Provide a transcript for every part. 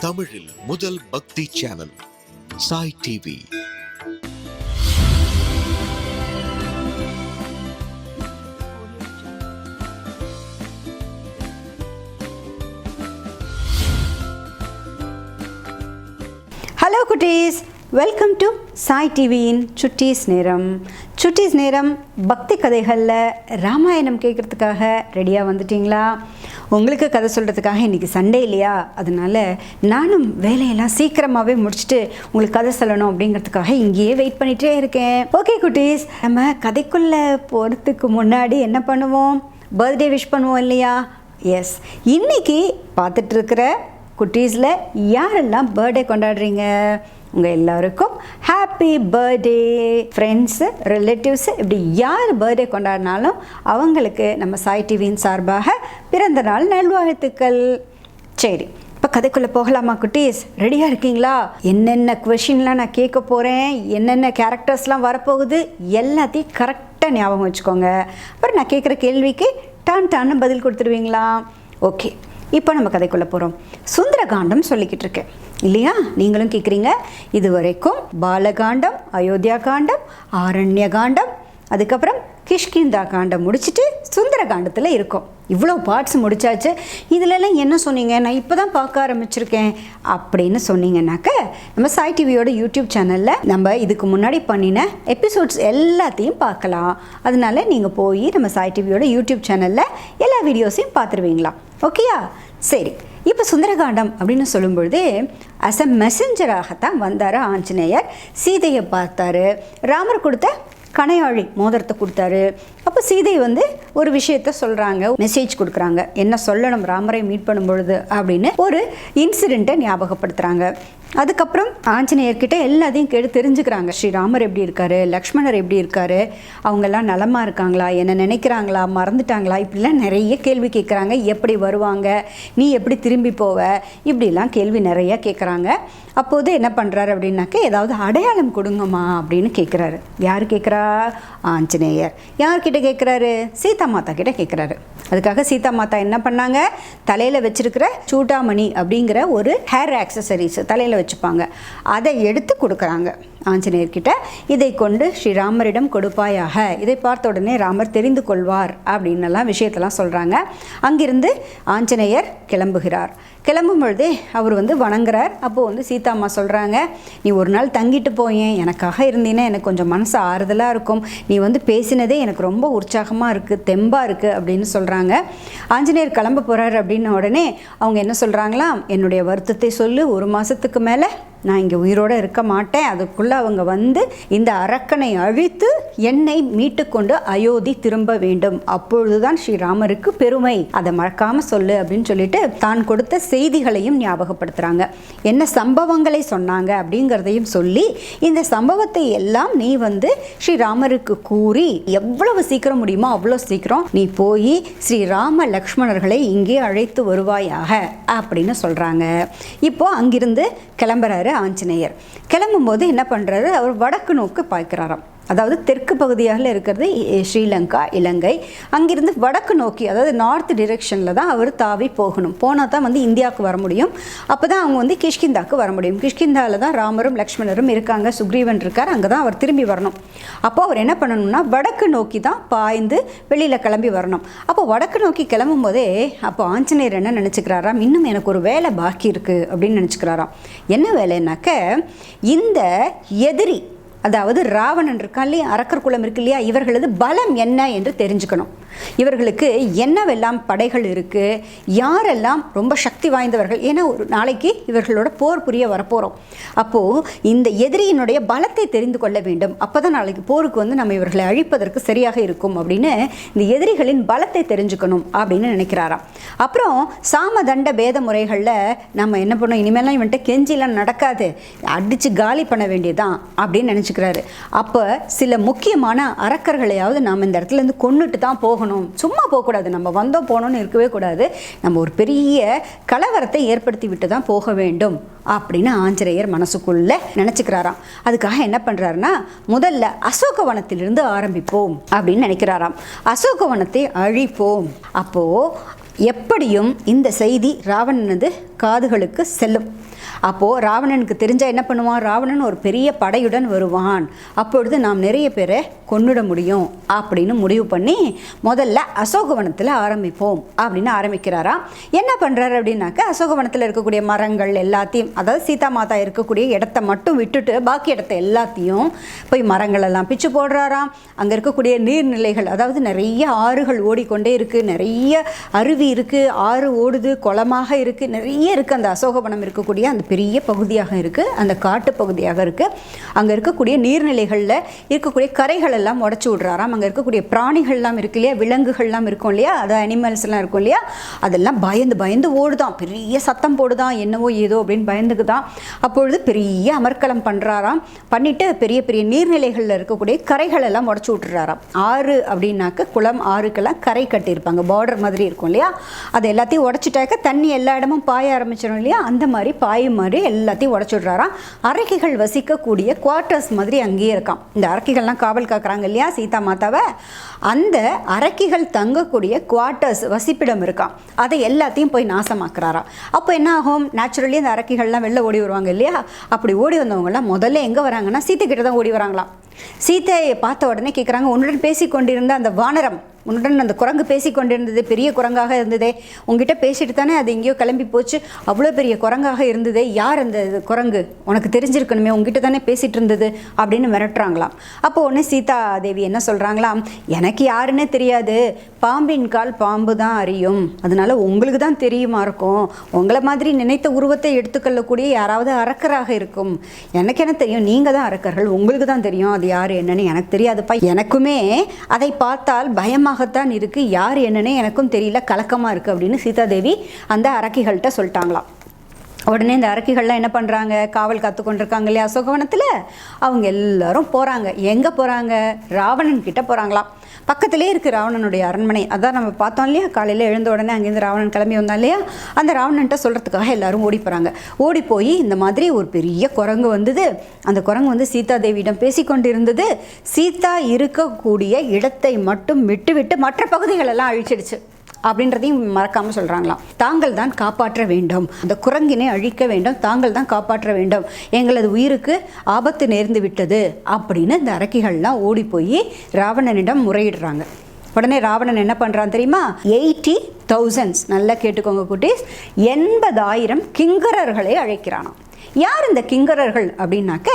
தமிழில் முதல் பக்தி சேனல் சாய் டிவி. ஹலோ குட்டீஸ். வெல்கம் டு சாய் டிவியின் சுட்டீஸ் நேரம். சுட்டீஸ் நேரம் பக்தி கதைகளில் ராமாயணம் கேட்குறதுக்காக ரெடியாக வந்துட்டிங்களா? உங்களுக்கு கதை சொல்கிறதுக்காக இன்றைக்கி சண்டே இல்லையா? அதனால நானும் வேலையெல்லாம் சீக்கிரமாகவே முடிச்சுட்டு உங்களுக்கு கதை சொல்லணும் அப்படிங்கிறதுக்காக இங்கேயே வெயிட் பண்ணிகிட்டே இருக்கேன். ஓகே குட்டீஸ். நம்ம கதைக்குள்ளே போகிறதுக்கு முன்னாடி என்ன பண்ணுவோம்? பர்த்டே விஷ் பண்ணுவோம் இல்லையா? எஸ் இன்னைக்கு பார்த்துட்ருக்கிற குட்டீஸில் யாரெல்லாம் பர்த்டே கொண்டாடுறீங்க? உங்கள் எல்லாருக்கும் ஹாப்பி பர்த்டே ஃப்ரெண்ட்ஸு ரிலேட்டிவ்ஸு இப்படி யார் பர்த்டே கொண்டாடினாலும் அவங்களுக்கு நம்ம சாய் டிவியின் சார்பாக பிறந்த நாள் நல்வாழ்த்துக்கள். சரி இப்போ கதைக்குள்ளே போகலாமா குட்டீஸ்? ரெடியாக இருக்கீங்களா? என்னென்ன கொஷின்லாம் நான் கேட்க போகிறேன் என்னென்ன கேரக்டர்ஸ்லாம் வரப்போகுது எல்லாத்தையும் கரெக்டாக ஞாபகம் வச்சுக்கோங்க. அப்புறம் நான் கேட்குற கேள்விக்கு டான் டான்னு பதில் கொடுத்துருவீங்களா? ஓகே இப்போ நம்ம கதைக்குள்ளே போகிறோம் சுந்தரகாண்டம் சொல்லிக்கிட்டு இருக்கேன். இல்லையா? நீங்களும் கேட்குறீங்க இது வரைக்கும் பாலகாண்டம் அயோத்தியா காண்டம் ஆரண்ய காண்டம் அதுக்கப்புறம் கிஷ்கிந்தா காண்டம் முடிச்சுட்டு சுந்தர காண்டத்தில் இருக்கோம். இவ்வளோ பார்ட்ஸ் முடிச்சாச்சு. இதிலெல்லாம் என்ன சொன்னீங்க? நான் இப்போ தான் பார்க்க ஆரம்பிச்சிருக்கேன் அப்படின்னு சொன்னீங்கன்னாக்க நம்ம சாய் டிவியோட யூடியூப் சேனலில் நம்ம இதுக்கு முன்னாடி பண்ணின எபிசோட்ஸ் எல்லாத்தையும் பார்க்கலாம். அதனால நீங்கள் போய் நம்ம சாய் டிவியோட யூடியூப் சேனலில் எல்லா வீடியோஸையும் பார்த்துருவீங்களா? ஓகேயா சரி. இப்போ சுந்தரகாண்டம் அப்படின்னு சொல்லும்பொழுதே அஸ் அ மெசஞ்சராகத்தான் வந்தார் ஆஞ்சநேயர். சீதையை பார்த்தாரு. ராமர் கொடுத்த கணையாழி மோதிரத்தை கொடுத்தாரு. அப்போ சீதை வந்து ஒரு விஷயத்த சொல்கிறாங்க மெசேஜ் கொடுக்குறாங்க. என்ன சொல்லணும் ராமரை மீட் பண்ணும் பொழுது அப்படின்னு ஒரு இன்சிடெண்ட்டை ஞாபகப்படுத்துகிறாங்க அதுக்கப்புறம் ஆஞ்சநேயர்கிட்ட எல்லாத்தையும் கேட்டு தெரிஞ்சுக்கிறாங்க. ஸ்ரீராமர் எப்படி இருக்காரு? லக்ஷ்மணர் எப்படி இருக்காரு? அவங்கெல்லாம் நலமா இருக்காங்களா? என்ன நினைக்கிறாங்களா? மறந்துட்டாங்களா? இப்படிலாம் நிறைய கேள்வி கேட்குறாங்க எப்படி வருவாங்க? நீ எப்படி திரும்பி போவ? இப்படிலாம் கேள்வி நிறைய கேட்குறாங்க அப்போது என்ன பண்ணுறாரு அப்படின்னாக்க ஏதாவது அடையாளம் கொடுங்கம்மா அப்படின்னு கேட்குறாரு யார் கேட்குறா ஆஞ்சநேயர். யார்கிட்ட கேட்குறாரு சீதா மாதா கிட்ட கேட்குறாரு அதுக்காக சீதா மாதா என்ன பண்ணாங்க? தலையில் வச்சிருக்கிற சூட்டாமணி அப்படிங்கிற ஒரு ஹேர் ஆக்சசரிஸ் தலையில் வச்சுப்பாங்க. அதை எடுத்து கொடுக்குறாங்க. ஆஞ்சநேயர்கிட்ட இதை கொண்டு ஸ்ரீராமரிடம் கொடுப்பாயாக. இதை பார்த்த உடனே ராமர் தெரிந்து கொள்வார் அப்படின்னெல்லாம் விஷயத்தெல்லாம் சொல்கிறாங்க அங்கிருந்து ஆஞ்சநேயர் கிளம்புகிறார். கிளம்பும் பொழுதே அவர் வந்து வணங்குறார். அப்போது வந்து சீதாம்மா சொல்கிறாங்க நீ ஒரு நாள் தங்கிட்டு போயேன். எனக்காக இருந்தீன்னா எனக்கு கொஞ்சம் மனசு ஆறுதலாக இருக்கும். நீ வந்து பேசினதே எனக்கு ரொம்ப உற்சாகமாக இருக்குது தெம்பாக இருக்குது அப்படின்னு சொல்கிறாங்க ஆஞ்சநேயர் கிளம்ப போகிறார் அப்படின்ன உடனே அவங்க என்ன சொல்கிறாங்களாம் என்னுடைய வருத்தத்தை சொல்லு. ஒரு மாதத்துக்கு மேலே நான் இங்கே உயிரோடு இருக்க மாட்டேன். அதுக்குள்ளே அவங்க வந்து இந்த அரக்கனை அழித்து என்னை மீட்டுக்கொண்டு அயோத்தி திரும்ப வேண்டும். அப்பொழுதுதான் ஸ்ரீராமருக்கு பெருமை. அதை மறக்காமல் சொல்லு அப்படின்னு சொல்லிட்டு தான் கொடுத்த செய்திகளையும் ஞாபகப்படுத்துகிறாங்க என்ன சம்பவங்களை சொன்னாங்க அப்படிங்கிறதையும் சொல்லி இந்த சம்பவத்தை எல்லாம் நீ வந்து ஸ்ரீராமருக்கு கூறி எவ்வளவு சீக்கிரம் முடியுமோ அவ்வளோ சீக்கிரம் நீ போய் ஸ்ரீராம லக்ஷ்மணர்களை இங்கே அழைத்து வருவாயாக அப்படின்னு சொல்கிறாங்க இப்போ அங்கிருந்து கிளம்புறாரு. ஆஞ்சநேயர். கிளம்பும்போது என்ன பண்ணுறாரு அவர் வடக்கு நோக்கு பார்க்குறாராம் அதாவது தெற்கு பகுதியாக இருக்கிறது ஸ்ரீலங்கா இலங்கை. அங்கிருந்து வடக்கு நோக்கி அதாவது நார்த் டிரெக்ஷனில் தான் அவர் தாவி போகணும். போனால் தான் வந்து இந்தியாவுக்கு வர முடியும். அப்போ தான் அவங்க வந்து கிஷ்கிந்தாவுக்கு வர முடியும். கிஷ்கிந்தாவில் தான் ராமரும் லக்ஷ்மணரும் இருக்காங்க. சுக்ரீவன் இருக்கார். அங்கே தான் அவர் திரும்பி வரணும். அப்போ அவர் என்ன பண்ணணும்னா வடக்கு நோக்கி தான் பாய்ந்து வெளியில் கிளம்பி வரணும். அப்போ வடக்கு நோக்கி கிளம்பும் போதே அப்போ ஆஞ்சநேயர் என்ன நினச்சிக்கிறாராம்? இன்னும் எனக்கு ஒரு வேலை பாக்கி இருக்குது அப்படின்னு நினச்சிக்கிறாராம். என்ன வேலைன்னாக்க இந்த எதிரி அதாவது ராவணன் இருக்கான் இல்லையா? அரக்கர் குலம் இருக்கு இல்லையா? இவர்களது பலம் என்ன என்று தெரிஞ்சுக்கணும். இவர்களுக்கு என்னவெல்லாம் படைகள் இருக்குது யாரெல்லாம் ரொம்ப சக்தி வாய்ந்தவர்கள்? ஏன்னா ஒரு நாளைக்கு இவர்களோட போர் புரிய வரப்போகிறோம் அப்போது இந்த எதிரியினுடைய பலத்தை தெரிந்து கொள்ள வேண்டும். அப்போ தான் நாளைக்கு போருக்கு வந்து நம்ம இவர்களை அழிப்பதற்கு சரியாக இருக்கும் அப்படின்னு இந்த எதிரிகளின் பலத்தை தெரிஞ்சுக்கணும் அப்படின்னு நினைக்கிறாராம். அப்புறம் சாமதண்ட பேத முறைகளில் நம்ம என்ன பண்ணோம்? இனிமேலாம் இவன்ட்ட கெஞ்சிலாம் நடக்காது. அடித்து காலி பண்ண வேண்டியதுதான் அப்படின்னு நினச்சிக்கிறாரு. அப்போ சில முக்கியமான அரக்கர்களையாவது நாம் இந்த இடத்துல இருந்து கொண்டுட்டு தான் போகணும். சும்மா போகக்கூடாது. நம்ம வந்தோம் போனோம்னு இருக்கவே கூடாது. நம்ம ஒரு பெரிய கலவரத்தை ஏற்படுத்தி விட்டு தான் போக வேண்டும் அப்படின்னு ஆஞ்சநேயர் மனசுக்குள்ளே நினச்சிக்கிறாராம். அதுக்காக என்ன பண்ணுறாருன்னா முதல்ல அசோகவனத்திலிருந்து ஆரம்பிப்போம் அப்படின்னு நினைக்கிறாராம். அசோகவனத்தை அழிப்போம். அப்போது எப்படியும் இந்த செய்தி ராவணனது காதுகளுக்கு செல்லும். அப்போது ராவணனுக்கு தெரிஞ்சால் என்ன பண்ணுவான்? ராவணன் ஒரு பெரிய படையுடன் வருவான். அப்பொழுது நாம் நிறைய பேரை கொன்னுட முடியும் அப்படின்னு முடிவு பண்ணி முதல்ல அசோகவனத்தில் ஆரம்பிப்போம் அப்படின்னு ஆரம்பிக்கிறாராம் என்ன பண்ணுறாரு அப்படின்னாக்க அசோகவனத்தில் இருக்கக்கூடிய மரங்கள் எல்லாத்தையும் அதாவது சீதா மாதா இருக்கக்கூடிய இடத்த மட்டும் விட்டுட்டு பாக்கி இடத்த எல்லாத்தையும் போய் மரங்கள் எல்லாம் பிச்சு போடுறாராம் அங்கே இருக்கக்கூடிய நீர்நிலைகள் அதாவது நிறைய ஆறுகள் ஓடிக்கொண்டே இருக்குது நிறைய அருவி இருக்குது ஆறு ஓடுது குளமாக இருக்குது நிறைய இருக்குது அந்த அசோகவனம் இருக்கக்கூடிய அந்த பெரிய பகுதியாக இருக்குது அந்த காட்டு பகுதியாக இருக்குது அங்கே இருக்கக்கூடிய நீர்நிலைகளில் இருக்கக்கூடிய கரைகள் எல்லாம் உடச்சி விட்றாராம். அங்கே இருக்கக்கூடிய பிராணிகள்லாம் இருக்கு இல்லையா? விலங்குகள்லாம் இருக்கும் இல்லையா? அது அனிமல்ஸ் எல்லாம் இருக்கும் இல்லையா? அதெல்லாம் பயந்து பயந்து ஓடுதான். பெரிய சத்தம் போடுதான். என்னவோ ஏதோ அப்படின்னு பயந்துக்குதான். அப்பொழுது பெரிய அமர்க்கலம் பண்ணுறாராம் பண்ணிட்டு பெரிய பெரிய நீர்நிலைகளில் இருக்கக்கூடிய கரைகள் எல்லாம் உடச்சி விட்டுறாராம். ஆறு அப்படின்னாக்க குளம் ஆறுக்கெல்லாம் கரை கட்டியிருப்பாங்க. பார்டர் மாதிரி இருக்கும் இல்லையா? அது எல்லாத்தையும் உடச்சிட்டாக்க தண்ணி எல்லா இடமும் பாய ஆரம்பிச்சிடும் இல்லையா? அந்த மாதிரி பாயும் மாதிரி எல்லாத்தையும் உடச்சி விட்றாராம். அரக்கிகள் வசிக்கக்கூடிய குவார்ட்டர்ஸ் மாதிரி அங்கேயே இருக்கான் இந்த அரக்கிகள்லாம் காவல் பார்க்குறாங்க இல்லையா சீதா மாதாவை? அந்த அரக்கிகள் தங்கக்கூடிய குவார்ட்டர்ஸ் வசிப்பிடம் இருக்கான் அதை எல்லாத்தையும் போய் நாசமாக்குறாராம் அப்போ என்ன ஆகும்? நேச்சுரலி அந்த அரக்கிகள்லாம் வெளில ஓடி வருவாங்க இல்லையா? அப்படி ஓடி வந்தவங்கலாம் முதல்ல எங்கே வராங்கன்னா சீத்தை கிட்ட தான் ஓடி வராங்களாம். சீத்தையை பார்த்த உடனே கேட்குறாங்க உன்னுடன் பேசி கொண்டிருந்த அந்த வானரம் உன்னுடன் அந்த குரங்கு பேசி கொண்டிருந்தது பெரிய குரங்காக இருந்ததே. உங்ககிட்ட பேசிட்டு தானே அது எங்கேயோ கிளம்பி போச்சு. அவ்வளோ பெரிய குரங்காக இருந்ததே. யார் அந்த குரங்கு? உனக்கு தெரிஞ்சிருக்கணுமே உங்ககிட்ட தானே பேசிட்டு இருந்தது அப்படின்னு மிரட்டுறாங்களாம். அப்போ உடனே சீதா தேவி என்ன சொல்கிறாங்களாம் எனக்கு யாருன்னே தெரியாது. பாம்பின் கால் பாம்பு தான் அறியும். அதனால உங்களுக்கு தான் தெரியுமா இருக்கும்? உங்களை மாதிரி நினைத்த உருவத்தை எடுத்துக்கொள்ளக்கூடிய யாராவது அரக்கராக இருக்கும். எனக்கு என்ன தெரியும்? நீங்கள் தான் அரக்கர்கள். உங்களுக்கு தான் தெரியும். அது யார் என்னன்னு எனக்கு தெரியாதுப்பா. எனக்குமே அதை பார்த்தால் பயமாகத்தான் இருக்கு. யார் என்னன்னே எனக்கும் தெரியல. கலக்கமாக இருக்குது அப்படின்னு சீதாதேவி அந்த அரக்கிகள்கிட்ட சொல்லிட்டாங்களாம். உடனே இந்த அரக்கிகள்லாம் என்ன பண்ணுறாங்க காவல் காத்து கொண்டிருக்காங்க இல்லையா அசோகவனத்தில்? அவங்க எல்லாரும் போகிறாங்க எங்கே போகிறாங்க ராவணன் கிட்ட போகிறாங்களாம் பக்கத்திலே இருக்குது ராவணனுடைய அரண்மனை. அதான் நம்ம பார்த்தோம் இல்லையா? காலையில் எழுந்த உடனே அங்கேருந்து ராவணன் கிளம்பி வந்தான் இல்லையா? அந்த ராவணன்ட்ட சொல்கிறதுக்காக எல்லாரும் ஓடி போகிறாங்க ஓடி போய் இந்த மாதிரி ஒரு பெரிய குரங்கு வந்தது. அந்த குரங்கு வந்து சீதா தேவியிடம் பேசிக்கொண்டிருந்தது சீதா இருக்கக்கூடிய இடத்தை மட்டும் விட்டுவிட்டு மற்ற பகுதிகளெல்லாம் அழிச்சிடுச்சு. அப்படின்றதையும் மறக்காமல் சொல்கிறாங்களாம் தாங்கள் தான் காப்பாற்ற வேண்டும். அந்த குரங்கினை அழிக்க வேண்டும். தாங்கள் தான் காப்பாற்ற வேண்டும். எங்களது உயிருக்கு ஆபத்து நேர்ந்து விட்டது அப்படின்னு இந்த அரக்கிகள்லாம் ஓடி போய் ராவணனிடம் முறையிடுறாங்க. உடனே ராவணன் என்ன பண்ணுறான் தெரியுமா? Eighty thousands. நல்லா கேட்டுக்கோங்க குட்டீஸ். எண்பதாயிரம் கிங்கரர்களை அழைக்கிறானாம். யார் இந்த கிங்கரர்கள் அப்படின்னாக்க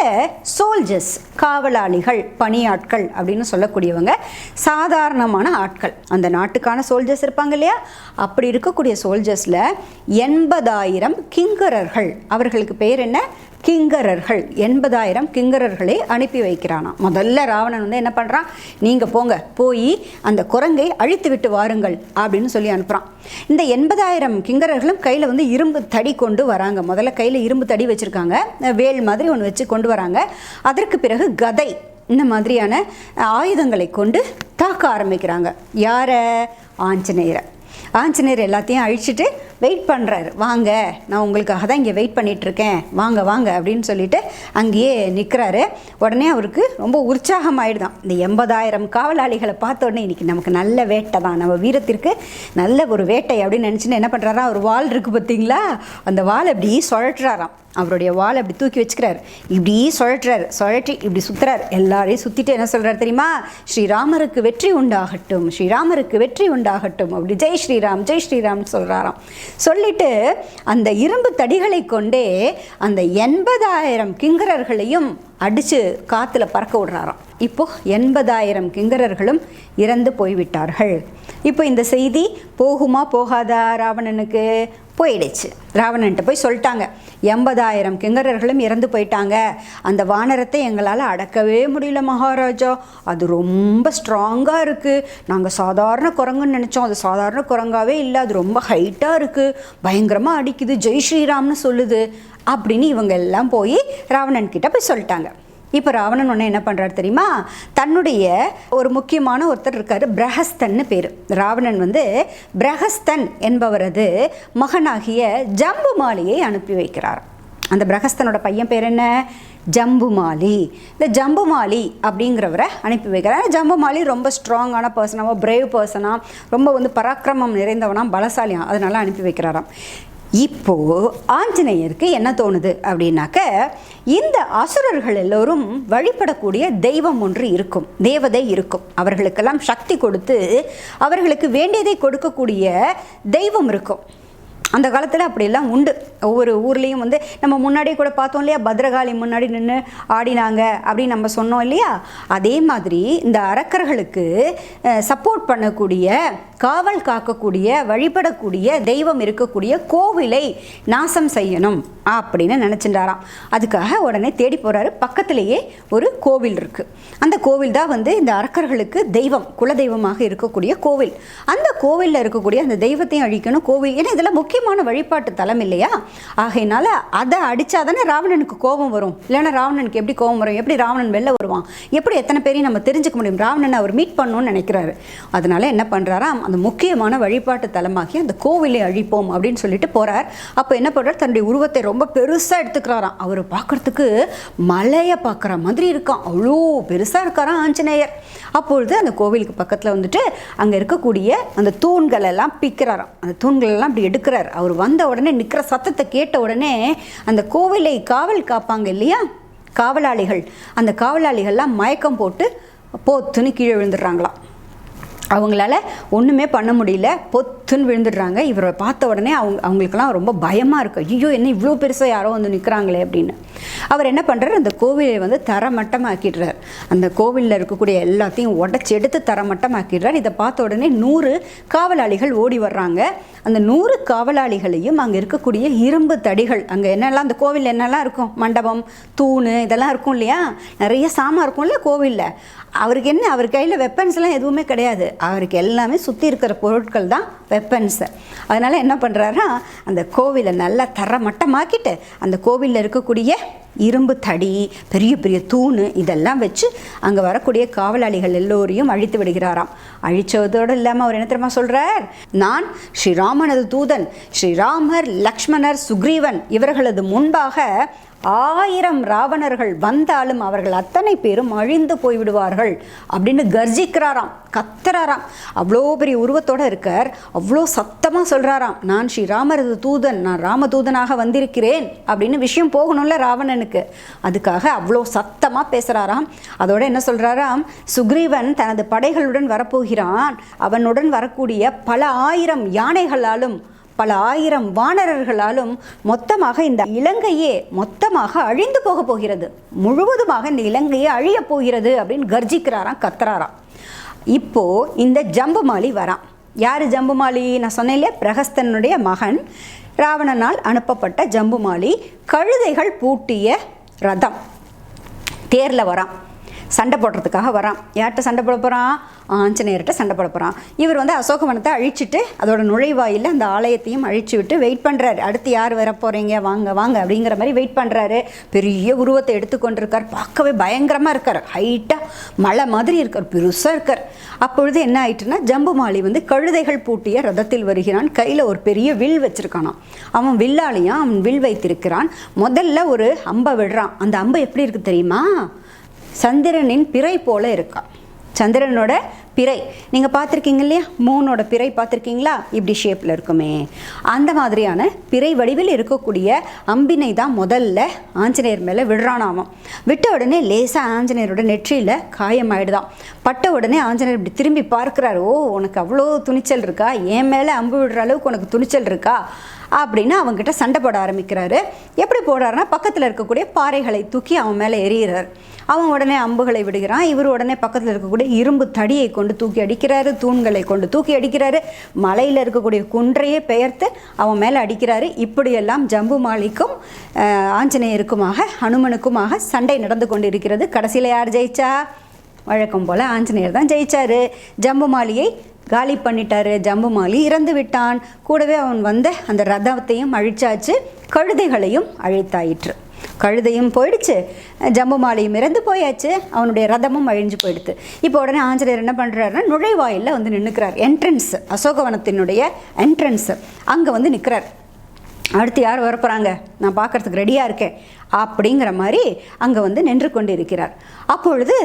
சோல்ஜர்ஸ் காவலாளிகள் பணியாட்கள் அப்படின்னு சொல்லக்கூடியவங்க. சாதாரணமான ஆட்கள். அந்த நாட்டுக்கான சோல்ஜர்ஸ் இருப்பாங்க இல்லையா? அப்படி இருக்கக்கூடிய சோல்ஜர்ஸில் எண்பதாயிரம் கிங்கரர்கள். அவர்களுக்கு பேர் என்ன? கிங்கரர்கள் எண்பதாயிரம் கிங்கரர்களை அனுப்பி வைக்கிறானாம் முதல்ல ராவணன் வந்து என்ன பண்ணுறான் நீங்கள் போங்க போய் அந்த குரங்கை அழித்து விட்டு வாருங்கள் அப்படின்னு சொல்லி அனுப்புகிறான் இந்த எண்பதாயிரம் கிங்கரர்களும் கையில் வந்து இரும்பு தடி கொண்டு வராங்க. முதல்ல கையில் இரும்பு தடி வச்சுருக்காங்க. வேல் மாதிரி ஒன்று வச்சு கொண்டு வராங்க. அதற்கு பிறகு கதை இந்த மாதிரியான ஆயுதங்களை கொண்டு தாக்க ஆரம்பிக்கிறாங்க. யாரை? ஆஞ்சநேயரை. ஆஞ்சநேயர் எல்லாத்தையும் அழிச்சிட்டு வெயிட் பண்ணுறாரு வாங்க நான் உங்களுக்காக தான் இங்கே வெயிட் பண்ணிகிட்ருக்கேன் வாங்க வாங்க அப்படின்னு சொல்லிட்டு அங்கேயே நிற்கிறாரு உடனே அவருக்கு ரொம்ப உற்சாகம் ஆகிடுதான் இந்த எண்பதாயிரம் காவலாளிகளை பார்த்தோன்னே இன்றைக்கி நமக்கு நல்ல வேட்டை தான். நம்ம வீரத்திற்கு நல்ல ஒரு வேட்டை அப்படின்னு நினச்சின்னு என்ன பண்ணுறாரா ஒரு வால் இருக்குது பார்த்தீங்களா? அந்த வால் அப்படி சுழட்டுறாராம் அவருடைய வால் அப்படி தூக்கி வச்சுக்கிறார். இப்படி சுழற்றுறாரு சுழற்றி இப்படி சுற்றுறாரு எல்லாரையும் சுற்றிட்டு என்ன சொல்கிறார் தெரியுமா? ஸ்ரீராமருக்கு வெற்றி உண்டாகட்டும். ஸ்ரீராமருக்கு வெற்றி உண்டாகட்டும். அப்படி ஜெய் ஸ்ரீராம் ஜெய் ஸ்ரீராம்னு சொல்கிறாராம் சொல்லிட்டு அந்த இரும்பு தடிகளை கொண்டே அந்த எண்பதாயிரம் கிங்கரர்களையும் அடித்து காற்றுல பறக்க விடுறாராம். இப்போ எண்பதாயிரம் கிங்கரர்களும் இறந்து போய்விட்டார்கள். இப்போ இந்த செய்தி போகுமா போகாதா ராவணனுக்கு? போயிடுச்சு. ராவணன்ட்ட போய் சொல்லிட்டாங்க. எண்பதாயிரம் கிங்கரர்களும் இறந்து போயிட்டாங்க. அந்த வானரத்தை எங்களால் அடக்கவே முடியல மகாராஜா. அது ரொம்ப ஸ்ட்ராங்காக இருக்குது நாங்கள் சாதாரண குரங்குன்னு நினச்சோம். அது சாதாரண குரங்காகவே இல்லை. அது ரொம்ப ஹைட்டாக இருக்குது பயங்கரமாக அடிக்குது. ஜெய் ஸ்ரீராம்னு சொல்லுது. அப்படின்னு இவங்க எல்லாம் போய் ராவணன் கிட்ட போய் சொல்லிட்டாங்க. இப்போ ராவணன் ஒன்று என்ன பண்ணுறாரு தெரியுமா? தன்னுடைய ஒரு முக்கியமான ஒருத்தர் இருக்கார் பிரஹஸ்தன்னு பேர். ராவணன் வந்து பிரஹஸ்தன் என்பவரது மகனாகிய ஜம்புமாலியை அனுப்பி வைக்கிறார். அந்த பிரகஸ்தனோட பையன் பேர் என்ன? ஜம்புமாலி. இந்த ஜம்புமாலி அப்படிங்கிறவரை அனுப்பி வைக்கிறார். ஜம்புமாலி ரொம்ப ஸ்ட்ராங்கான பர்சனாக பிரேவ் பர்சனாக ரொம்ப வந்து பராக்கிரமம் நிறைந்தவனாக பலசாலியாக அதனால் அனுப்பி வைக்கிறாராம். இப்போது ஆஞ்சநேயருக்கு என்ன தோணுது அப்படின்னாக்க இந்த அசுரர்கள் எல்லோரும் வழிபடக்கூடிய தெய்வம் ஒன்று இருக்கும் தேவதை இருக்கும். அவர்களுக்கெல்லாம் சக்தி கொடுத்து அவர்களுக்கு வேண்டியதை கொடுக்கக்கூடிய தெய்வம் இருக்கும். அந்த காலத்தில் அப்படியெல்லாம் உண்டு. ஒவ்வொரு ஊர்லேயும் வந்து நம்ம முன்னாடியே கூட பார்த்தோம் இல்லையா? பத்ரகாளி முன்னாடி நின்று ஆடினாங்க அப்படின்னு நம்ம சொன்னோம் இல்லையா? அதே மாதிரி இந்த அரக்கர்களுக்கு சப்போர்ட் பண்ணக்கூடிய காவல் காக்கக்கூடிய வழிபடக்கூடிய தெய்வம் இருக்கக்கூடிய கோவிலை நாசம் செய்யணும் அப்படின்னு நினச்சிட்டாராம் அதுக்காக உடனே தேடி போகிறாரு பக்கத்திலேயே ஒரு கோவில் இருக்குது அந்த கோவில் தான் வந்து இந்த அரக்கர்களுக்கு தெய்வம் குலதெய்வமாக இருக்கக்கூடிய கோவில். அந்த கோவிலில் இருக்கக்கூடிய அந்த தெய்வத்தையும் அழிக்கணும். கோவில் ஏன்னா இதெல்லாம் முக்கியமான வழிபாட்டு தலம் இல்லையா? ஆகையினால அதை அடித்தா தானே ராவணனுக்கு கோபம் வரும். இல்லைன்னா ராவணனுக்கு எப்படி கோபம் வரும்? எப்படி ராவணன் வெளில வருவான்? எப்படி எத்தனை பேரையும் நம்ம தெரிஞ்சுக்க முடியும்? ராவணனை அவர் மீட் பண்ணணும்னு நினைக்கிறாரு. அதனால என்ன பண்ணுறாராம் அந்த முக்கியமான வழிபாட்டு தலமாகி அந்த கோவிலை அழிப்போம் அப்படின்னு சொல்லிட்டு போகிறார் அப்போ என்ன பண்ணுறார் தன்னுடைய உருவத்தை ரொம்ப பெருசாக எடுத்துக்கிறாராம். அவர் பார்க்கறதுக்கு மலையை பார்க்குற மாதிரி இருக்கான் அவ்வளோ பெருசாக இருக்காராம் ஆஞ்சநேயர். அப்பொழுது அந்த கோவிலுக்கு பக்கத்தில் வந்துட்டு அங்கே இருக்கக்கூடிய அந்த தூண்கள் எல்லாம் பிக்கிறாராம். அந்த தூண்கள் எல்லாம் அப்படி எடுக்கிறார். அவர் வந்த உடனே நிற்கிற சத்தத்தை கேட்ட உடனே அந்த கோவிலை காவல் காப்பாங்க இல்லையா? காவலாளிகள். அந்த காவலாளிகள்லாம் மயக்கம் போட்டு போத்துன்னு கீழே விழுந்துடுறாங்களாம். அவங்களால ஒன்றுமே பண்ண முடியல. பொத்துன்னு விழுந்துடுறாங்க. இவரை பார்த்த உடனே அவங்க அவங்களுக்கெல்லாம் ரொம்ப பயமாக இருக்கு. ஐயோ என்ன இவ்வளோ பெருசாக யாரோ வந்து நிற்கிறாங்களே அப்படின்னு. அவர் என்ன பண்ணுறாரு அந்த கோவிலை வந்து தரமட்டமாக்கிடுறார். அந்த கோவிலில் இருக்கக்கூடிய எல்லாத்தையும் உடச்சி எடுத்து தரமட்டமாக்கிடுறார். இதை பார்த்த உடனே நூறு காவலாளிகள் ஓடி வர்றாங்க. அந்த நூறு காவலாளிகளையும் அங்கே இருக்கக்கூடிய இரும்பு தடிகள் அங்கே என்னெல்லாம் அந்த கோவிலில் என்னெல்லாம் இருக்கும்? மண்டபம் தூண் இதெல்லாம் இருக்கும் இல்லையா? நிறைய சாமான் இருக்கும்ல கோவிலில். அவருக்கு என்ன அவர் கையில் வெப்பன்ஸ்லாம் எதுவுமே கிடையாது. அவருக்கு எல்லாமே சுற்றி இருக்கிற பொருட்கள் தான் வெப்பன்ஸு அதனால் என்ன பண்ணுறாருன்னா அந்த கோவிலை நல்லா தரமட்டமாக்கிட்டு அந்த கோவிலில் இருக்கக்கூடிய இரும்பு தடி பெரிய பெரிய தூண் இதெல்லாம் வச்சு அங்கே வரக்கூடிய காவலாளிகள் எல்லோரையும் அழித்து விடுகிறாராம். அழிச்சதோடு இல்லாமல் அவர் என்ன தெரியுமா சொல்கிறார் நான் ஸ்ரீராமனது தூதன் ஸ்ரீராமர் லக்ஷ்மணர் சுக்ரீவன் இவர்களது முன்பாக ஆயிரம் ராவணர்கள் வந்தாலும் அவர்கள் அத்தனை பேரும் அழிந்து போய்விடுவார்கள் அப்படின்னு கர்ஜிக்கிறாராம் கத்துறாராம். அவ்வளோ பெரிய உருவத்தோடு இருக்கார். அவ்வளோ சத்தமாக சொல்கிறாராம் நான் ஸ்ரீராமரது தூதன் நான் ராமதூதனாக வந்திருக்கிறேன் அப்படின்னு விஷயம் போகணும்ல ராவணனுக்கு. அதுக்காக அவ்வளோ சத்தமாக பேசுகிறாராம் அதோட என்ன சொல்கிறாராம் சுக்ரீவன் தனது படைகளுடன் வரப்போகிறான். அவனுடன் வரக்கூடிய பல ஆயிரம் யானைகளாலும் பல ஆயிரம் வானரர்களாலும் மொத்தமாக இந்த இலங்கையே மொத்தமாக அழிந்து போக போகிறது. முழுவதுமாக இந்த இலங்கையே அழியப் போகிறது அப்படின்னு கர்ஜிக்கிறாராம் கத்துறாராம். இப்போ இந்த ஜம்புமாலி வரான். யார் ஜம்புமாலி? நான் சொன்னேன் இல்லையா? பிரகஸ்தனுடைய மகன். ராவணனால் அனுப்பப்பட்ட ஜம்புமாலி கழுதைகள் பூட்டிய ரதம். தேரில் வரான். சண்டை போடுறதுக்காக வரான். யார்கிட்ட சண்டை போட போகிறான் ஆஞ்சநேயர்கிட்ட சண்டை போட போகிறான் இவர் வந்து அசோகவனத்தை அழிச்சிட்டு அதோட நுழைவாயில் அந்த ஆலயத்தையும் அழிச்சு விட்டு வெயிட் பண்ணுறாரு அடுத்து யார் வர போகிறீங்க வாங்க வாங்க அப்படிங்கிற மாதிரி வெயிட் பண்ணுறாரு பெரிய உருவத்தை எடுத்துக்கொண்டிருக்கார் பார்க்கவே பயங்கரமாக இருக்கார். ஹைட்டாக மலை மாதிரி இருக்கார். பெருசாக இருக்கார். அப்பொழுது என்ன ஆயிட்டுன்னா ஜம்புமாலி வந்து கழுதைகள் பூட்டிய ரதத்தில் வருகிறான். கையில் ஒரு பெரிய வில் வச்சிருக்கானாம். அவன் வில்லாலையும் அவன் வில் வைத்திருக்கிறான். முதல்ல ஒரு அம்பை விடுறான். அந்த அம்பை எப்படி இருக்குது தெரியுமா? சந்திரனின் பிறை போல இருக்கா? சந்திரனோட பிறை. நீங்கள் பார்த்துருக்கீங்க இல்லையா? மூனோட பிறை பார்த்துருக்கீங்களா? இப்படி ஷேப்பில் இருக்குமே. அந்த மாதிரியான பிறை வடிவில் இருக்கக்கூடிய அம்பினை தான் முதல்ல ஆஞ்சநேயர் மேலே விடுறானாமாம் விட்ட உடனே லேசாக ஆஞ்சநேயரோட நெற்றியில் காயமாயிடுதான். பட்ட உடனே ஆஞ்சநேயர் இப்படி திரும்பி பார்க்குறாரு. ஓ உனக்கு அவ்வளோ துணிச்சல் இருக்கா? என் மேலே அம்பு விடுற அளவுக்கு உனக்கு துணிச்சல் இருக்கா? அப்படின்னு அவங்ககிட்ட சண்டை போட ஆரம்பிக்கிறாரு. எப்படி போடுறாருன்னா பக்கத்தில் இருக்கக்கூடிய பாறைகளை தூக்கி அவன் மேலே எறிகிறார் அவன் உடனே அம்புகளை விடுகிறான். இவர் உடனே பக்கத்தில் இருக்கக்கூடிய இரும்பு தடியை கொண்டு தூக்கி அடிக்கிறாரு. தூண்களை கொண்டு தூக்கி அடிக்கிறாரு. மலையில் இருக்கக்கூடிய குன்றையே பெயர்த்து அவன் மேலே அடிக்கிறாரு. இப்படியெல்லாம் ஜம்பு மாலிக்கும் ஆஞ்சநேயருக்குமாக ஹனுமனுக்குமாக சண்டை நடந்து கொண்டு இருக்கிறது கடைசியில் யார் ஜெயிச்சா? வழக்கம் போல் ஆஞ்சநேயர் தான் ஜெயிச்சாரு. ஜம்புமாலியை காலி பண்ணிட்டாரு ஜம்புமாலி இறந்து விட்டான். கூடவே அவன் வந்த அந்த ரதத்தையும் அழிச்சாச்சு. கழுதைகளையும் அழித்தாயிற்று. கழுதையும் போயிடுச்சு. ஜம்புமாலையும் இறந்து போயாச்சு. அவனுடைய ரதமும் அழிஞ்சு போயிடுது இப்போ உடனே ஆஞ்சநேயர் என்ன பண்ணுறாருன்னா நுழைவாயிலில் வந்து நின்றுக்கிறார் என்ட்ரன்ஸ் அசோகவனத்தினுடைய என்ட்ரன்ஸ் அங்கே வந்து நிற்கிறார் அடுத்து யார் வரப்போகிறாங்க நான் பார்க்கறதுக்கு ரெடியாக இருக்கேன். அப்படிங்கிற மாதிரி அங்கே வந்து நின்று கொண்டிருக்கிறார். அப்பொழுது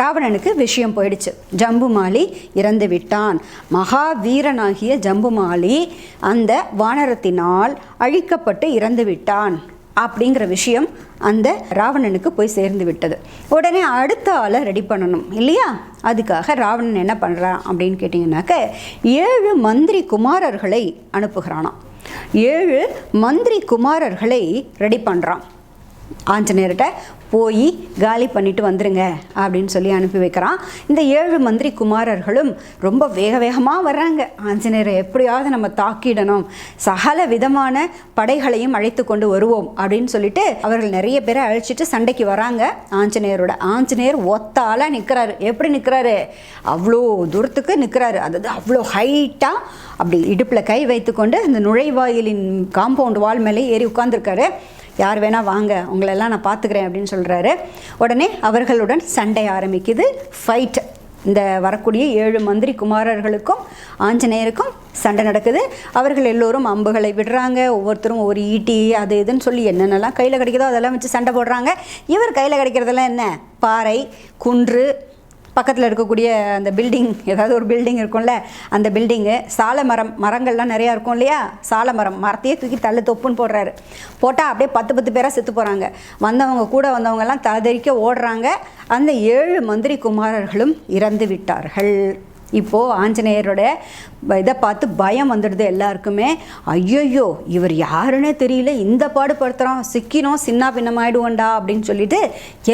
ராவணனுக்கு விஷயம் போயிடுச்சு. ஜம்புமாலி இறந்து விட்டான். மகாவீரனாகிய ஜம்புமாலி அந்த வானரத்தினால் அழிக்கப்பட்டு இறந்து விட்டான் அப்படிங்கிற விஷயம் அந்த ராவணனுக்கு போய் சேர்ந்து விட்டது. உடனே அடுத்த ஆளை ரெடி பண்ணணும் இல்லையா? அதுக்காக ராவணன் என்ன பண்ணுறான் அப்படின்னு கேட்டிங்கனாக்க ஏழு மந்திரி குமாரர்களை அனுப்புகிறானாம். ஏழு மந்திரி குமாரர்களை ரெடி பண்ணுறான் ஆஞ்சநேயர்கிட்ட போய் காலி பண்ணிட்டு வந்துருங்க அப்படின்னு சொல்லி அனுப்பி வைக்கிறான். இந்த ஏழு மந்திரி குமாரர்களும் ரொம்ப வேக வேகமாக வர்றாங்க. ஆஞ்சநேயரை எப்படியாவது நம்ம தாக்கிடணும். சகல விதமான படைகளையும் அழைத்து கொண்டு வருவோம் அப்படின்னு சொல்லிட்டு அவர்கள் நிறைய பேரை அழைச்சிட்டு சண்டைக்கு வராங்க. ஆஞ்சநேயரோட ஆஞ்சநேயர் ஒத்தால நிற்கிறாரு எப்படி நிற்கிறாரு அவ்வளோ தூரத்துக்கு நிற்கிறாரு அதாவது அவ்வளோ ஹைட்டாக அப்படி இடுப்பில் கை வைத்துக்கொண்டு அந்த நுழைவாயிலின் காம்பவுண்ட் வால் மேலே ஏறி உட்காந்துருக்காரு யார் வேணால் வாங்க உங்களெல்லாம் நான் பார்த்துக்கிறேன் அப்படின்னு சொல்கிறாரு உடனே அவர்களுடன் சண்டை ஆரம்பிக்குது. ஃபைட் இந்த வரக்கூடிய ஏழு மந்திரி குமாரர்களுக்கும் ஆஞ்சநேயருக்கும் சண்டை நடக்குது. அவர்கள் எல்லோரும் அம்புகளை விடுறாங்க. ஒவ்வொருத்தரும் ஒவ்வொரு ஈட்டி அது இதுன்னு சொல்லி என்னென்னலாம் கையில் கிடைக்குதோ அதெல்லாம் வச்சு சண்டை போடுறாங்க. இவர் கையில் கிடைக்கிறதெல்லாம் என்ன? பாறை குன்று பக்கத்தில் இருக்கக்கூடிய அந்த பில்டிங் ஏதாவது ஒரு பில்டிங் இருக்கும்ல அந்த பில்டிங்கு சால மரம் மரங்கள்லாம் நிறையா இருக்கும் இல்லையா? சால மரம் மரத்தையே தூக்கி தள்ளு தொப்புன்னு போடுறாரு. போட்டால் அப்படியே பத்து பத்து பேராக செத்து போகிறாங்க வந்தவங்க கூட வந்தவங்கெல்லாம் தலைதெறிக்க ஓடுறாங்க. அந்த ஏழு மந்திரி குமாரர்களும் இறந்து விட்டார்கள். இப்போது ஆஞ்சநேயரோட இதை பார்த்து பயம் வந்துடுது எல்லாருக்குமே. ஐயோயோ இவர் யாருன்னே தெரியல இந்த பாடுபடுத்துகிறோம் சிக்கினோம் சின்ன பின்னமாயிடுவோண்டா அப்படின்னு சொல்லிட்டு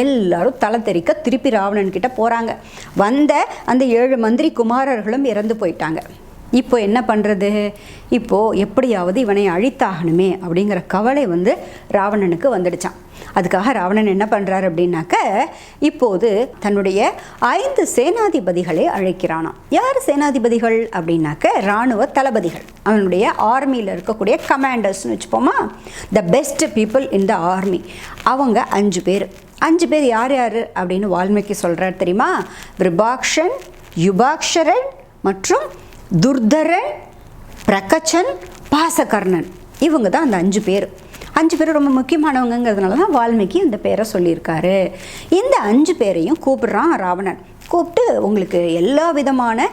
எல்லாரும் தலை தெறிக்க திருப்பி ராவணன் கிட்ட போகிறாங்க வந்த அந்த ஏழு மந்திரி குமாரர்களும் இறந்து போயிட்டாங்க. இப்போ என்ன பண்ணுறது இப்போது எப்படியாவது இவனை அழித்தாகணுமே அப்படிங்கிற கவலை வந்து ராவணனுக்கு வந்துடுச்சான் அதுக்காக ராவணன் என்ன பண்ணுறாரு அப்படின்னாக்க இப்போது தன்னுடைய ஐந்து சேனாதிபதிகளை அழைக்கிறானாம். யார் சேனாதிபதிகள் அப்படின்னாக்க இராணுவ தளபதிகள். அவனுடைய ஆர்மியில் இருக்கக்கூடிய கமாண்டர்ஸ்னு வச்சுப்போமா? The best people in the army அவங்க அஞ்சு பேர். அஞ்சு பேர் யார் யார் அப்படின்னு வால்மீகி சொல்கிறார் தெரியுமா? விருபாக்ஷன் யுபாக்ஷரன் மற்றும் துர்தரன் பிரகச்சன் பாசகர்ணன். இவங்க தான் அந்த அஞ்சு பேர். அஞ்சு பேர் ரொம்ப முக்கியமானவங்கிறதுனால தான் வால்மீகி இந்த பேரை சொல்லியிருக்காரு. இந்த அஞ்சு பேரையும் கூப்பிடுறான் ராவணன். கூப்பிட்டு உங்களுக்கு எல்லா விதமான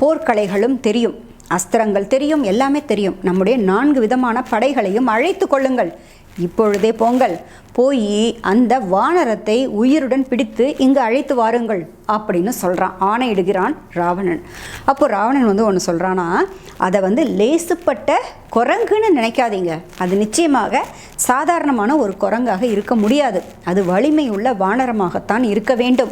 போர்க்கலைகளும் தெரியும். அஸ்திரங்கள் தெரியும் எல்லாமே தெரியும். நம்முடைய நான்கு விதமான படைகளையும் அழைத்து கொள்ளுங்கள். இப்பொழுதே போங்கள். போய் அந்த வானரத்தை உயிருடன் பிடித்து இங்கு அழைத்து வாருங்கள் அப்படின்னு சொல்கிறான் ஆணையிடுகிறான் ராவணன். அப்போ ராவணன் வந்து ஒன்று சொல்கிறானா அதை வந்து லேசுப்பட்ட குரங்குன்னு நினைக்காதீங்க. அது நிச்சயமாக சாதாரணமான ஒரு குரங்காக இருக்க முடியாது. அது வலிமை உள்ள வானரமாகத்தான் இருக்க வேண்டும்.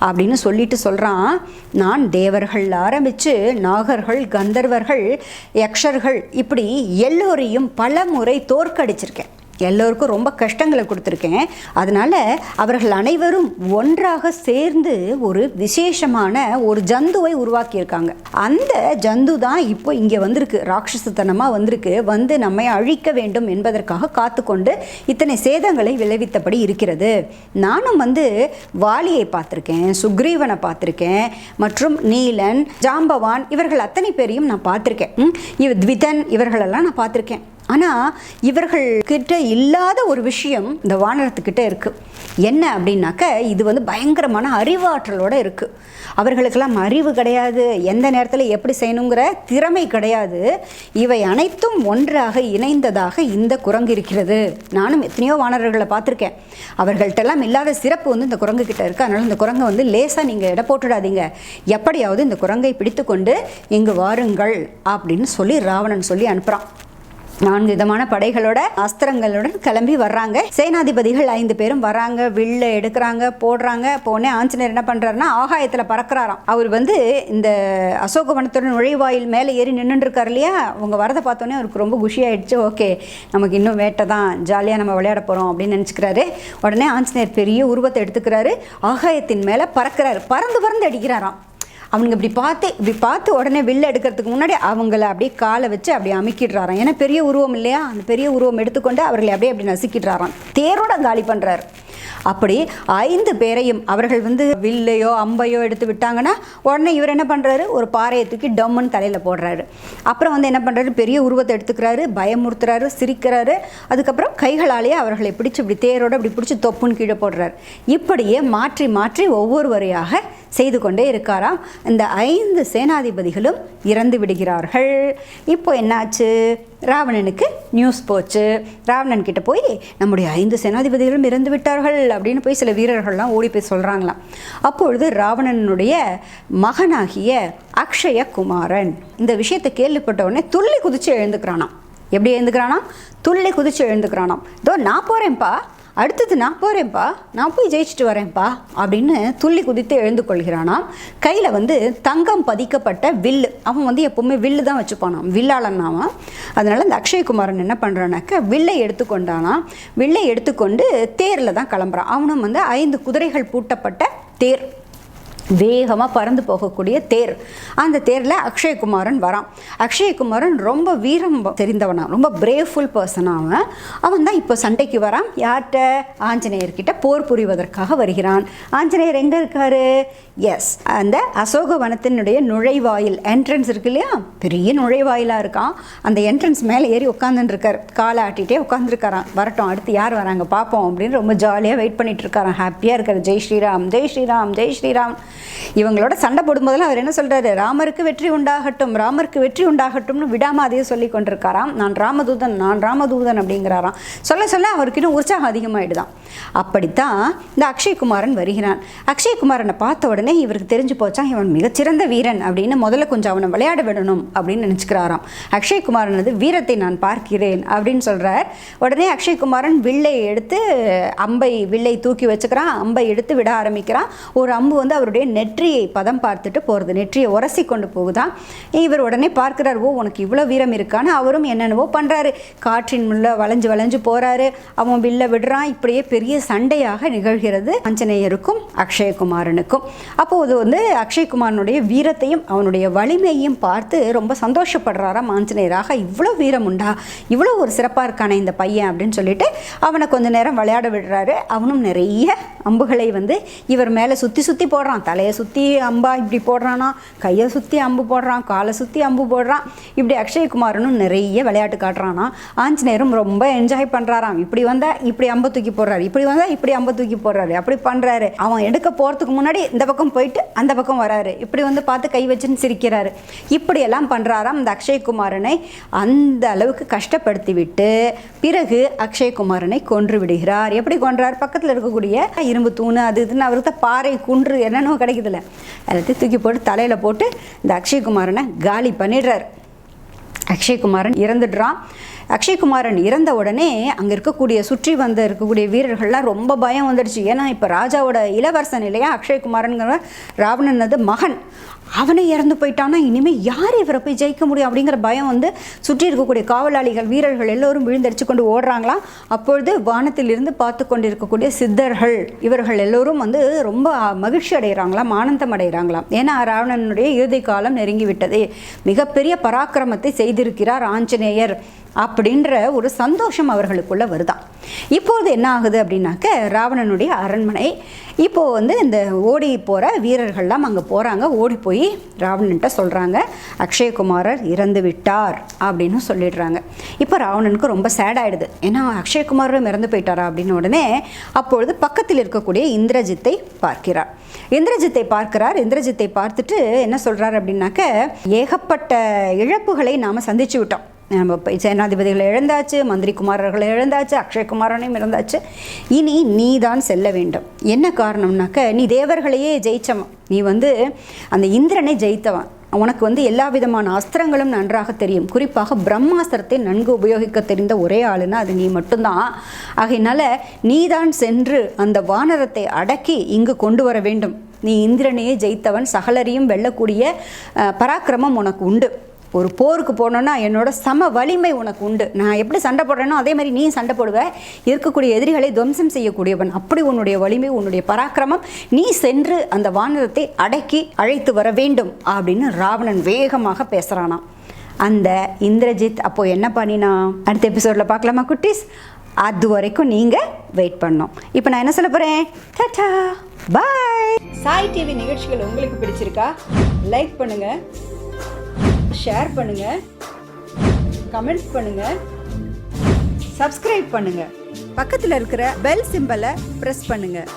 அப்படின்னு சொல்லிட்டு சொல்கிறான் நான் தேவர்கள் ஆரம்பித்து நாகர்கள் கந்தர்வர்கள் யக்ஷர்கள் இப்படி எல்லோரையும் பல முறை தோற்கடிச்சிருக்கேன். எல்லோருக்கும் ரொம்ப கஷ்டங்களை கொடுத்துருக்கேன். அதனால் அவர்கள் அனைவரும் ஒன்றாக சேர்ந்து ஒரு விசேஷமான ஒரு ஜந்துவை உருவாக்கியிருக்காங்க. அந்த ஜந்து தான் இப்போ இங்கே வந்திருக்கு. ராட்சசத்தனமாக வந்திருக்கு. வந்து நம்மை அழிக்க வேண்டும் என்பதற்காக காத்துக்கொண்டு இத்தனை சேதங்களை விளைவித்தபடி இருக்கிறது. நானும் வந்து வாலியை பார்த்துருக்கேன் சுக்ரீவனை பார்த்துருக்கேன் மற்றும் நீலன் ஜாம்பவான் இவர்கள் அத்தனை பேரையும் நான் பார்த்துருக்கேன். இவ த்விதன் இவர்களெல்லாம் நான் பார்த்துருக்கேன். ஆனால் இவர்கள் கிட்ட இல்லாத ஒரு விஷயம் இந்த வானரத்துக்கிட்ட இருக்குது என்ன அப்படின்னாக்க இது வந்து பயங்கரமான அறிவாற்றலோடு இருக்குது அவர்களுக்கெல்லாம் அறிவு கிடையாது. எந்த நேரத்தில் எப்படி செய்யணுங்கிற திறமை கிடையாது. இவை அனைத்தும் ஒன்றாக இணைந்ததாக இந்த குரங்கு இருக்கிறது. நானும் எத்தனையோ வானரர்களை பார்த்துருக்கேன். அவர்கள்ட்டெல்லாம் இல்லாத சிறப்பு வந்து இந்த குரங்கு கிட்ட இருக்குது அதனால் இந்த குரங்கை வந்து லேசாக நீங்கள் இட போட்டுடாதீங்க. எப்படியாவது இந்த குரங்கை பிடித்து கொண்டு இங்கு வாருங்கள் அப்படின்னு சொல்லி ராவணன் சொல்லி அனுப்புகிறான் நான்கு விதமான படைகளோட அஸ்திரங்களுடன் கிளம்பி வர்றாங்க. சேனாதிபதிகள் ஐந்து பேரும் வராங்க வில்ல எடுக்கிறாங்க போடுறாங்க. போனே ஆஞ்சநேயர் என்ன பண்றாருன்னா ஆகாயத்தில் பறக்கிறாராம். அவர் வந்து இந்த அசோகவனத்துடன் நுழைவாயில் மேலே ஏறி நின்றுட்டு இருக்காரு இல்லையா? அவங்க வரதை பார்த்தோன்னே அவருக்கு ரொம்ப குஷி ஆயிடுச்சு ஓகே நமக்கு இன்னும் வேட்டை தான் ஜாலியாக நம்ம விளையாட போகிறோம் அப்படின்னு நினச்சிக்கிறாரு. உடனே ஆஞ்சநேயர் பெரிய உருவத்தை எடுத்துக்கிறாரு. ஆகாயத்தின் மேலே பறக்கிறாரு. பறந்து பறந்து அடிக்கிறாராம். அவனுங்க இப்படி பார்த்து இப்படி பார்த்து உடனே வில்லு எடுக்கிறதுக்கு முன்னாடி அவங்கள அப்படியே காலை வச்சு அப்படியே அமுக்கிடுறாராம். ஏன்னா பெரிய உருவம் இல்லையா? அந்த பெரிய உருவம் எடுத்துக்கொண்டு அவர்களை அப்படியே அப்படி நசுக்கிடுறாராம். தேரோட காலி பண்ணுறாரு அப்படி ஐந்து பேரையும் அவர்கள் வந்து வில்லையோ அம்பையோ எடுத்து விட்டாங்கன்னா உடனே இவர் என்ன பண்ணுறாரு ஒரு பாறையை தூக்கி டம்முன்னு தலையில் போடுறாரு. அப்புறம் வந்து என்ன பண்ணுறாரு பெரிய உருவத்தை எடுத்துக்கிறாரு பயமுறுத்துறாரு சிரிக்கிறாரு. அதுக்கப்புறம் கைகளாலேயே அவர்களை பிடிச்சி இப்படி தேரோட இப்படி பிடிச்சி தொப்புன்னு கீழே போடுறாரு. இப்படியே மாற்றி மாற்றி ஒவ்வொருவரையாக செய்து கொண்டே இருக்காராம். இந்த ஐந்து சேனாதிபதிகளும் இறந்து விடுகிறார்கள். இப்போ என்னாச்சு? ராவணனுக்கு நியூஸ் போச்சு. ராவணன் கிட்ட போய் நம்முடைய ஐந்து சேனாதிபதிகளும் இறந்து விட்டார்கள் அப்படின்னு போய் சில வீரர்கள்லாம் ஓடி போய் சொல்கிறாங்களாம் அப்பொழுது ராவணனுடைய மகனாகிய அக்ஷய குமாரன் இந்த விஷயத்தை கேள்விப்பட்ட உடனே துள்ளி குதித்து எழுந்துக்கிறானாம். எப்படி எழுந்துக்கிறானாம்? துள்ளி குதித்து எழுந்துக்கிறானாம். இதோ நான் போகிறேன்ப்பா அடுத்தது நான் போகிறேன்ப்பா நான் போய் ஜெயிச்சுட்டு வரேன்ப்பா அப்படின்னு துள்ளி குதித்து எழுந்து கொள்கிறானாம். கையில் வந்து தங்கம் பதிக்கப்பட்ட வில்லு. அவன் வந்து எப்போவுமே வில்லு தான் வச்சுப்பானாம். வில்லாளன் அதனால் இந்த அக்ஷயகுமாரன் என்ன பண்ணுறானாக்க வில்லை எடுத்துக்கொண்டானா வில்லை எடுத்துக்கொண்டு தேரில் தான் கிளம்புறான். அவனும் வந்து ஐந்து குதிரைகள் பூட்டப்பட்ட தேர். வேகமாக பறந்து போகக்கூடிய தேர். அந்த தேரில் அக்ஷயகுமாரன் வரான். அக்ஷயகுமாரன் ரொம்ப வீரம் தெரிந்தவனா ரொம்ப பிரேஃபுல் பர்சனாக அவன். அவன் தான் இப்போ சண்டைக்கு வரான். யார்கிட்ட? ஆஞ்சநேயர்கிட்ட போர் புரிவதற்காக வருகிறான். ஆஞ்சநேயர் எங்கே இருக்காரு? எஸ் அந்த அசோக வனத்தினுடைய நுழைவாயில் என்ட்ரன்ஸ் இருக்கு இல்லையா? பெரிய நுழைவாயிலாக இருக்கான். அந்த என்ட்ரன்ஸ் மேலே ஏறி உட்காந்துருக்கார் இருக்கார். காலை ஆட்டிகிட்டே உட்காந்துருக்காரான் வரட்டும் அடுத்து யார் வராங்க? பார்ப்போம் அப்படின்னு ரொம்ப ஜாலியாக வெயிட் பண்ணிட்டு இருக்காரான் ஹாப்பியாக இருக்கார். ஜெய் ஸ்ரீராம் ஜெய் ஸ்ரீராம் ஜெய் ஸ்ரீராம். இவங்களோட சண்டை போடும்போதெல்லாம் அவர் என்ன சொல்கிறாரு ராமருக்கு வெற்றி உண்டாகட்டும் ராமருக்கு வெற்றி உண்டாகட்டும்னு விடாமல் அதையே சொல்லி கொண்டிருக்காராம். நான் ராமதூதன் நான் ராமதூதன் அப்படிங்கிறாராம். சொல்ல சொல்ல அவருக்கு இன்னும் உற்சாகம் அதிகமாயிடுதான். அப்படித்தான் இந்த அக்ஷய்குமாரன் வருகிறான். அக்ஷய்குமாரனை பார்த்த உடனே இவருக்கு தெரிஞ்சு போச்சான் இவன் மிகச்சிறந்த வீரன் அப்படின்னு முதல்ல கொஞ்சம் அவனை விளையாட விடணும் அப்படின்னு நினச்சிக்கிறாராம். அக்ஷய்குமாரனது வீரத்தை நான் பார்க்கிறேன் அப்படின்னு சொல்கிறார் உடனே அக்ஷய்குமாரன் வில்லை எடுத்து அம்பை வில்லை தூக்கி வச்சுக்கிறான். அம்பை எடுத்து விட ஆரம்பிக்கிறான். ஒரு அம்பு வந்து அவருடைய நெற்றியை பதம் பார்த்துட்டு போகிறது நெற்றியை உரசி கொண்டு போகுதான் இவர் உடனே பார்க்கிறார் ஓ உனக்கு இவ்வளோ வீரம் இருக்கான்னு அவரும் என்னென்னவோ பண்ணுறாரு காற்றின் உள்ள வளைஞ்சு வளைஞ்சு போகிறாரு அவன் வில்ல விடுறான். இப்படியே பெரிய சண்டையாக நிகழ்கிறது ஆஞ்சநேயருக்கும் அக்ஷயகுமாரனுக்கும். அப்போது வந்து அக்ஷயகுமாரனுடைய வீரத்தையும் அவனுடைய வலிமையையும் பார்த்து ரொம்ப சந்தோஷப்படுறாராம் ஆஞ்சநேயராக. இவ்வளோ வீரம் உண்டா? இவ்வளோ ஒரு சிறப்பாக இருக்கானே இந்த பையன் அப்படின்னு சொல்லிட்டு அவனை கொஞ்ச நேரம் விளையாட விடுறாரு. அவனும் நிறைய அம்புகளை வந்து இவர் மேலே சுற்றி சுற்றி போடுறான். தலையை சுற்றி அம்பா இப்படி போடுறானா கையை சுற்றி அம்பு போடுறான் காலை சுற்றி அம்பு போடுறான். இப்படி அக்ஷயகுமாரனும் நிறைய விளையாட்டு காட்டுறானா. ஆஞ்சநேயரும் ரொம்ப என்ஜாய் பண்ணுறாராம் இப்படி வந்தால் இப்படி அம்பை தூக்கி போடுறாரு. இப்படி வந்தால் இப்படி அம்பை தூக்கி போடுறாரு. அப்படி பண்ணுறாரு அவன் எடுக்க போகிறதுக்கு முன்னாடி இந்த பக்கம் போயிட்டு அந்த பக்கம் வராரு. இப்படி வந்து பார்த்து கை வச்சுன்னு சிரிக்கிறாரு. இப்படியெல்லாம் பண்ணுறாராம் இந்த அக்ஷயகுமாரனை. அந்த அளவுக்கு கஷ்டப்படுத்தி விட்டு பிறகு அக்ஷயகுமாரனை கொன்று விடுகிறார். எப்படி கொன்றார்? பக்கத்தில் இருக்கக்கூடிய இரும்பு தூண் அது இதுன்னு அவருக்கு பாறை குன்று என்னென்னோ கிடைக்குதுல்ல எல்லாத்தையும் தூக்கி போட்டு தலையில் போட்டு இந்த அக்ஷயகுமாரனை காலி பண்ணிடுறார். அக்ஷய்குமாரன் இறந்துடுறான். அக்ஷய்குமாரன் இறந்த உடனே அங்கே இருக்கக்கூடிய சுற்றி வந்த இருக்கக்கூடிய வீரர்கள்லாம் ரொம்ப பயம் வந்துடுச்சு. ஏன்னா இப்போ ராஜாவோட இளவரசன் இல்லையா? அக்ஷய்குமாரனுங்கிற ராவணனது மகன். அவனே இறந்து போயிட்டான்னா இனிமேல் யார் இவரை போய் ஜெயிக்க முடியும் அப்படிங்கிற பயம் வந்து சுற்றி இருக்கக்கூடிய காவலாளிகள் வீரர்கள் எல்லோரும் விழுந்தடிச்சு கொண்டு ஓடுறாங்களா? அப்பொழுது வானத்திலிருந்து பார்த்து கொண்டு இருக்கக்கூடிய சித்தர்கள் இவர்கள் எல்லோரும் வந்து ரொம்ப மகிழ்ச்சி அடைகிறாங்களாம் ஆனந்தம் அடைகிறாங்களாம் ஏன்னா ராவணனுடைய இறுதி காலம் நெருங்கிவிட்டது. மிகப்பெரிய பராக்கிரமத்தை செய்திருக்கிறார் ஆஞ்சநேயர். அப்படின்ற ஒரு சந்தோஷம் அவர்களுக்குள்ள வருதான். இப்போது என்ன ஆகுது அப்படின்னாக்க ராவணனுடைய அரண்மனை இப்போ வந்து இந்த ஓடி போகிற வீரர்கள்லாம் அங்கே போகிறாங்க ஓடி போய் ராவணன்ட்ட சொல்கிறாங்க அக்ஷயகுமாரர் இறந்து விட்டார் அப்படின்னு சொல்லிடுறாங்க. இப்போ ராவணனுக்கு ரொம்ப சேட் ஆயிடுது. ஏன்னா அக்ஷயகுமாரும் இறந்து போயிட்டாரா அப்படின்னு உடனே அப்பொழுது பக்கத்தில் இருக்கக்கூடிய இந்திரஜித்தை பார்க்கிறார். இந்திரஜித்தை பார்க்கிறார். இந்திரஜித்தை பார்த்துட்டு என்ன சொல்கிறார் அப்படின்னாக்க ஏகப்பட்ட இழப்புகளை நாம் சந்திச்சு விட்டோம். நம்ம சேனாதிபதிகளை இழந்தாச்சு மந்திரி குமாரர்களை இழந்தாச்சு அக்ஷயகுமாரனையும் இழந்தாச்சு. இனி நீ தான் செல்ல வேண்டும். என்ன காரணம்னாக்க நீ தேவர்களையே ஜெயிச்சவன். நீ வந்து அந்த இந்திரனை ஜெயித்தவன். உனக்கு வந்து எல்லா விதமான அஸ்திரங்களும் நன்றாக தெரியும். குறிப்பாக பிரம்மாஸ்திரத்தை நன்கு உபயோகிக்க தெரிந்த ஒரே ஆளுனா அது நீ மட்டும்தான். ஆகையினால நீதான் சென்று அந்த வானரத்தை அடக்கி இங்கு கொண்டு வர வேண்டும். நீ இந்திரனையே ஜெயித்தவன். சகலரையும் வெல்லக்கூடிய பராக்கிரமம் உனக்கு உண்டு. ஒரு போருக்கு போனோன்னா என்னோட சம வலிமை உனக்கு உண்டு. நான் எப்படி சண்டை போடுறேனோ அதே மாதிரி நீ சண்டை போடுவ. இருக்கக்கூடிய எதிரிகளை துவம்சம் செய்யக்கூடியவன். அப்படி உன்னுடைய வலிமை உன்னுடைய பராக்கிரமம் நீ சென்று அந்த வானரத்தை அடக்கி அழைத்து வர வேண்டும் அப்படின்னு ராவணன் வேகமாக பேசுகிறானாம் அந்த இந்திரஜித் அப்போ என்ன பண்ணினா அடுத்த எபிசோடில் பார்க்கலாமா குட்டீஸ்? அது வரைக்கும் நீங்கள் வெயிட் பண்ணோம் இப்போ நான் என்ன சொல்ல போகிறேன் டாடா பாய் சாய் டிவி நிகழ்ச்சிகள் உங்களுக்கு பிடிச்சிருக்கா? லைக் பண்ணுங்கள் ஷேர் பண்ணுங்கள் கமெண்ட் பண்ணுங்கள் சப்ஸ்கிரைப் பண்ணுங்கள் பக்கத்தில் இருக்கிற பெல் சிம்பலை ப்ரெஸ் பண்ணுங்கள்